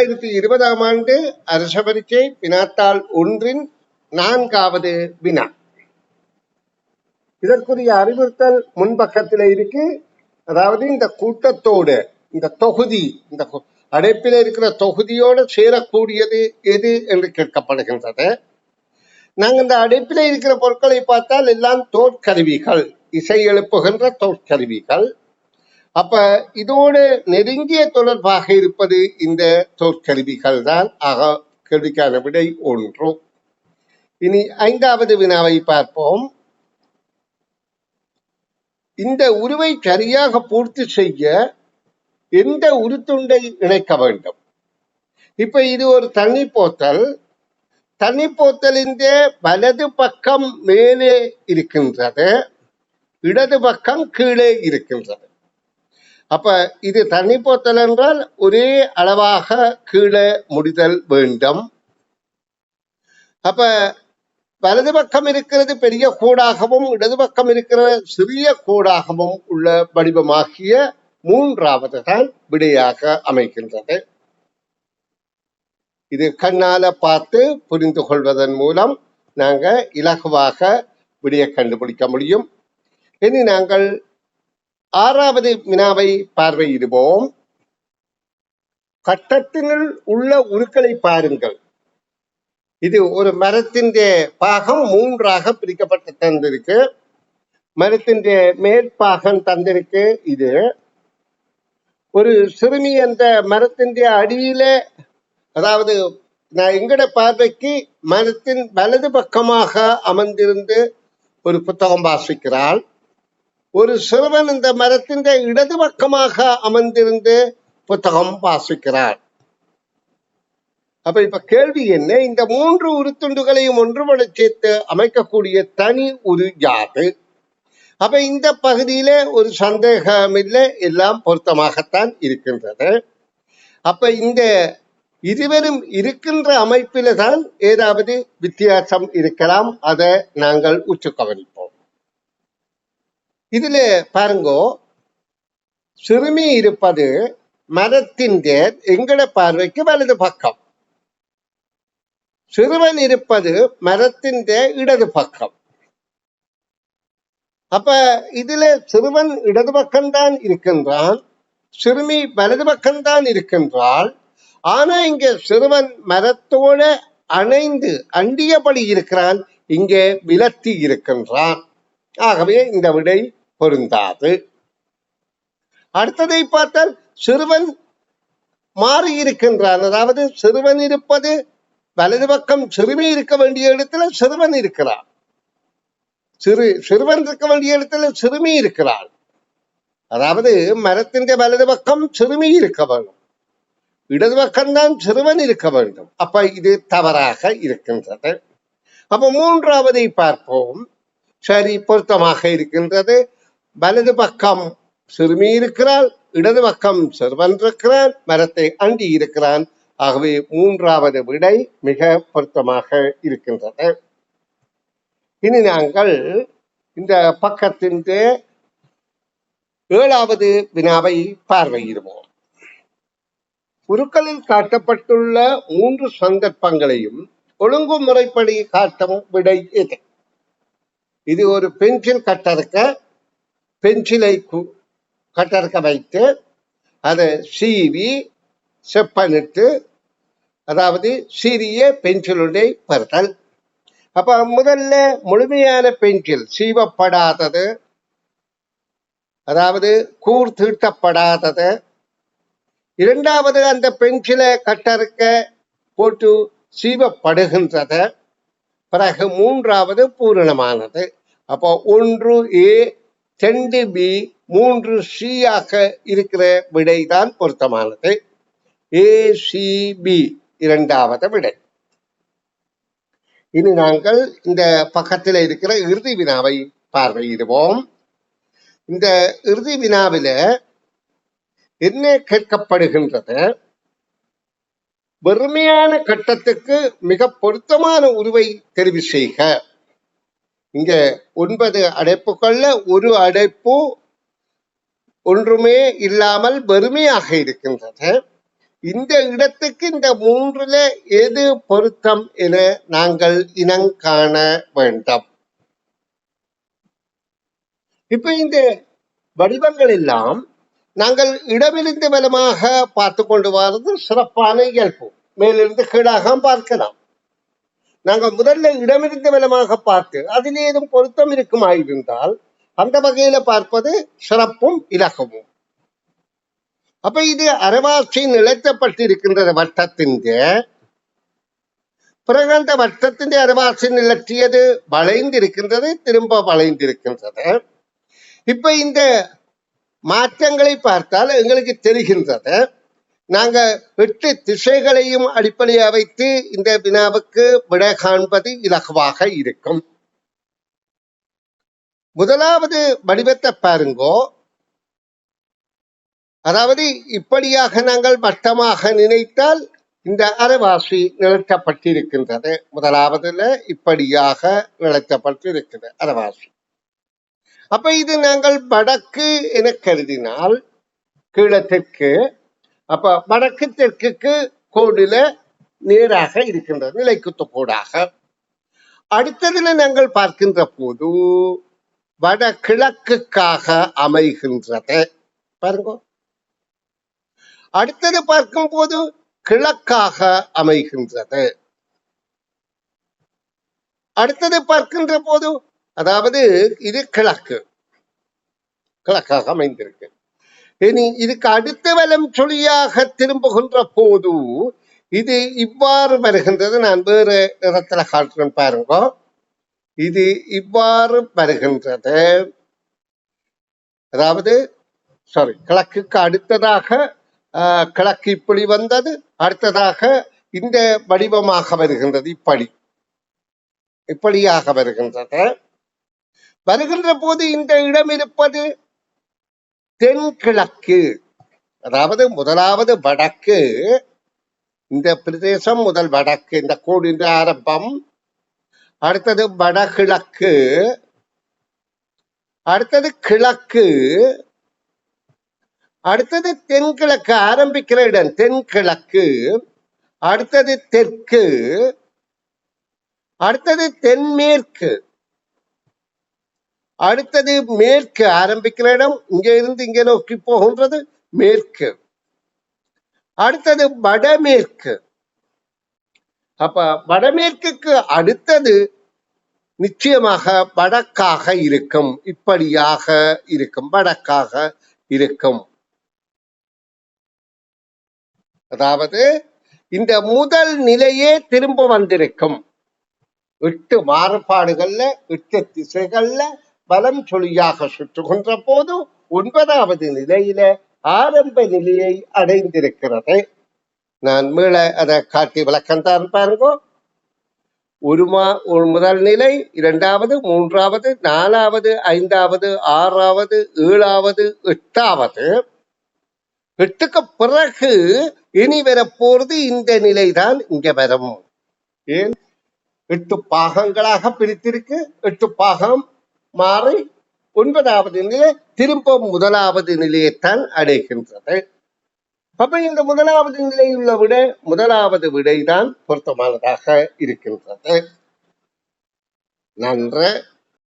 இரண்டாயிரத்தி இருபதாம் ஆண்டு அரச பரீட்சை வினாத்தாள் ஒன்றின் நான்காவது வினா. இதற்குரிய அறிவுறுத்தல் முன்பக்கத்தில் இருக்கு. அதாவது இந்த கூட்டத்தோடு இந்த தொகுதி இந்த அடைப்பில் இருக்கிற தொகுதியோடு சேரக்கூடியது எது என்று கேட்கப்படுகின்றது. நாங்கள் இந்த அடைப்பில் இருக்கிற பொருட்களை பார்த்தால் எல்லாம் தோற்கருவிகள் இசை எழுப்புகின்ற தோற்கருவிகள். அப்ப இதோடு நெருங்கிய தொடர்பாக இருப்பது இந்த சொற்கருவிகள் தான் ஆக கேள்விக்கான விடை ஒன்று. இனி ஐந்தாவது வினாவை பார்ப்போம். இந்த உருவை சரியாக பூர்த்தி செய்ய எந்த உருத்துண்டை இணைக்க வேண்டும்? இப்ப இது ஒரு தண்ணி போத்தல். தண்ணி போத்தலின் வலது பக்கம் மேலே இருக்கின்றது இடது பக்கம் கீழே இருக்கின்றது. அப்ப இது தண்ணி போத்தல் என்றால் ஒரே அளவாக கீழே முடிதல் வேண்டும். அப்ப வலது பக்கம் இருக்கிறது பெரிய கூடாகவும் இடது பக்கம் இருக்கிற சிறிய கூடாகவும் உள்ள வடிவமாகிய மூன்றாவது தான் விடையாக அமைகின்றது. இது கண்ணால பார்த்து புரிந்து கொள்வதன் மூலம் நாங்க இலகுவாக விடையை கண்டுபிடிக்க முடியும். இனி நாங்கள் ஆறாவது வினாவை பார்வையிடுவோம். கட்டத்தினுள் உள்ள உருக்களை பாருங்கள். இது ஒரு மரத்தின் பாகம் மூன்றாக பிரிக்கப்பட்டு தந்திருக்கு. மரத்தின் மேற்பாகம் தந்திருக்கு. இது ஒரு சிறுமி அந்த மரத்தின் அடியில அதாவது நான் எங்கட பார்வைக்கு மரத்தின் வலது பக்கமாக அமர்ந்திருந்து ஒரு புத்தகம் வாசிக்கிறாள். ஒரு சிறுவன் இந்த மரத்தின் இடது பக்கமாக அமர்ந்திருந்து புத்தகம் வாசிக்கிறார் அப்ப இப்ப கேள்வி என்ன? இந்த மூன்று உருத்துண்டுகளையும் ஒன்றுபட சேர்த்து அமைக்கக்கூடிய தனி உரு யாது அப்ப இந்த பகுதியில ஒரு சந்தேகம் இல்லை எல்லாம் பொருத்தமாகத்தான் இருக்கின்றது. அப்ப இந்த இருவரும் இருக்கின்ற அமைப்பில தான் ஏதாவது வித்தியாசம் இருக்கலாம் அதை நாங்கள் உற்று கவனிப்போம் இதுல பாருங்கோ சிறுமி இருப்பது மரத்தின் எங்கட பார்வைக்கு வலது பக்கம். சிறுவன் இருப்பது மரத்தின் இடது பக்கம். அப்ப இதுல சிறுவன் இடது பக்கம்தான் இருக்கின்றான் சிறுமி வலது பக்கம்தான் இருக்கின்றாள். ஆனா இங்க சிறுவன் மரத்தோட அணைந்து அண்டியபடி இருக்கிறான் இங்கே விலத்தி இருக்கின்றான். ஆகவே இந்த விடை பொருந்தாது. அடுத்ததை பார்த்தால் சிறுவன் மாறி இருக்கின்றான். அதாவது சிறுவன் இருப்பது வலது பக்கம் சிறுமி இருக்க வேண்டிய இடத்துல சிறுவன் இருக்கிறான். சிறு சிறுவன் இருக்க வேண்டிய இடத்துல சிறுமி இருக்கிறாள். அதாவது மரத்தின் வலது பக்கம் சிறுமி இருக்க வேண்டும். இடது பக்கம்தான் சிறுவன் இருக்க வேண்டும். அப்ப இது தவறாக இருக்கின்றது. அப்ப மூன்றாவதை பார்ப்போம். சரி பொருத்தமாக இருக்கின்றது. வலது பக்கம் சிறுமி இருக்கிறாள் இடது பக்கம் சிறுவன் இருக்கிறான் மரத்தை அண்டி இருக்கிறான் ஆகவே மூன்றாவது விடை மிக பொருத்தமாக இருக்கின்றது. இனி நாங்கள் இந்த பக்கத்தின் ஏழாவது வினாவை பார்வையிடுவோம். குருக்களில் காட்டப்பட்டுள்ள மூன்று சந்தர்ப்பங்களையும் ஒழுங்கு முறைப்படி காட்டும் விடை இது. இது ஒரு பென்சில் கட்டறுக்க பென்சிலை கு- வைத்து அதை சீவி செப்பனிட்டு அதாவது சிறிய பென்சிலுடை பெறுதல். அப்போ முதல்ல முழுமையான பென்சில் சீவப்படாதது அதாவது கூர் தீட்டப்படாதது. இரண்டாவது அந்த பென்சிலை கட்டறுக்க போட்டு சீவப்படுகின்றது. பிறகு மூன்றாவது பூரணமானது. அப்போ ஒன்று ஏ ரெண்டு பி மூன்று சி ஆக இருக்கிற விடைதான் பொருத்தமானது. ஏ சி பி இரண்டாவது விடை. இனி நாங்கள் இந்த பக்கத்தில் இருக்கிற இறுதி வினாவை பார்வையிடுவோம். இந்த இறுதி வினாவில என்ன கேட்கப்படுகின்றது? வெறுமையான கட்டத்துக்கு மிக பொருத்தமான உருவை தெரிவு செய்க. இங்க ஒன்பது அடைப்புகள்ல ஒரு அடைப்பு ஒன்றுமே இல்லாமல் வெறுமையாக இருக்கின்றது. இந்த இடத்துக்கு இந்த மூன்றுல எது பொருத்தம் என நாங்கள் இனம் காண வேண்டும். இப்ப இந்த வடிவங்கள் எல்லாம் நாங்கள் இடமிருந்து பலமாக பார்த்து கொண்டு வர்றது சிறப்பான இயல்பு. மேலிருந்து கீழாக பார்க்கலாம். நாங்கள் முதல்ல இடமிருந்து வலமாக பார்த்து அதில் ஏதும் பொருத்தம் இருக்குமாயிருந்தால் அந்த வகையில பார்ப்பது சிறப்பும் இலகமும் அப்ப இது அரவாசி நிலத்தப்பட்டிருக்கின்ற வட்டத்தின் பிறகு அந்த வட்டத்தின் அரவாசி நிலற்றியது வளைந்திருக்கின்றது திரும்ப வளைந்திருக்கின்றது. இப்ப இந்த மாற்றங்களை பார்த்தால் எங்களுக்கு தெரிகின்றது நாங்க எட்டு திசைகளையும் அடிப்படையாக வைத்து இந்த வினாவுக்கு விட காண்பது இலகுவாக இருக்கும். முதலாவது வடிவத்தை பாருங்கோ. அதாவது இப்படியாக நாங்கள் வட்டமாக நினைத்தால் இந்த அரைவாசி நிலத்தப்பட்டிருக்கின்றது முதலாவதுல இப்படியாக நிலத்தப்பட்டிருக்கிறது அரைவாசி. அப்ப இது நாங்கள் வடக்கு என கருதினால் கிழத்திற்கு அப்ப வடக்கு தெற்குக்கு கோடுல நேராக இருக்கின்றது நிலைக்குத்து கோடாக. அடுத்ததுல நாங்கள் பார்க்கின்ற போது வடகிழக்குக்காக அமைகின்றது. பாருங்க. அடுத்தது பார்க்கும் போது கிழக்காக அமைகின்றது. அடுத்தது பார்க்கின்ற போது அதாவது இது கிழக்கு. கிழக்காக அமைந்திருக்கு. இனி இதுக்கு அடுத்த வலம் சொல்லியாக திரும்புகின்ற போது இது இவ்வாறு வருகின்றது. நான் வேறு நிறத்துல காட்டுறேன் பாருங்க. இது இவ்வாறு வருகின்றது. அதாவது சாரி கிழக்குக்கு அடுத்ததாக ஆஹ், கிழக்கு இப்படி வந்தது அடுத்ததாக இந்த வடிவமாக வருகின்றது. இப்படி. இப்படியாக வருகின்றது. வருகின்ற போது இந்த இடம் இருப்பது தென்கிழக்கு அதாவது முதலாவது வடக்கு இந்த பிரதேசம் முதல் வடக்கு இந்த கோடின் ஆரம்பம். அடுத்தது வடகிழக்கு. அடுத்தது கிழக்கு. அடுத்தது தென்கிழக்கு ஆரம்பிக்கிற இடம் தென்கிழக்கு. அடுத்தது தெற்கு. அடுத்தது தென்மேற்கு. அடுத்தது மேற்கு ஆரம்பிக்கிற இடம் இங்க இருந்து இங்க நோக்கி போகின்றது மேற்கு. அடுத்தது வடமேற்கு. அப்ப வடமேற்குக்கு அடுத்தது நிச்சயமாக வடக்காக இருக்கும் இப்படியாக இருக்கும் வடக்காக இருக்கும். அதாவது இந்த முதல் நிலையே திரும்ப வந்திருக்கும். எட்டு மாறுபாடுகள்ல எட்டு திசைகள்ல பலம் சொல்லியாக சுற்றுகின்ற போது ஒன்பதாவது நிலையில ஆரம்ப நிலையை அடைந்திருக்கிறது. நான் மீள அதை காட்டி விளக்கம்தான் பாருங்க. ஒரு மா ஒரு முதல் நிலை இரண்டாவது மூன்றாவது நாலாவது ஐந்தாவது ஆறாவது ஏழாவது எட்டாவது. எட்டுக்கு பிறகு இனி வரப்போறது இந்த நிலைதான் இங்க வரும். ஏன்? எட்டு பாகங்களாக பிரித்திருக்கு. எட்டு பாகம் மாறி ஒன்பதாவது நிலை திரும்ப முதலாவது நிலையைத்தான் அடைகின்றது. அப்ப இந்த முதலாவது நிலையுள்ள விட முதலாவது விடைதான் பொருத்தமானதாக இருக்கின்றது. நன்று.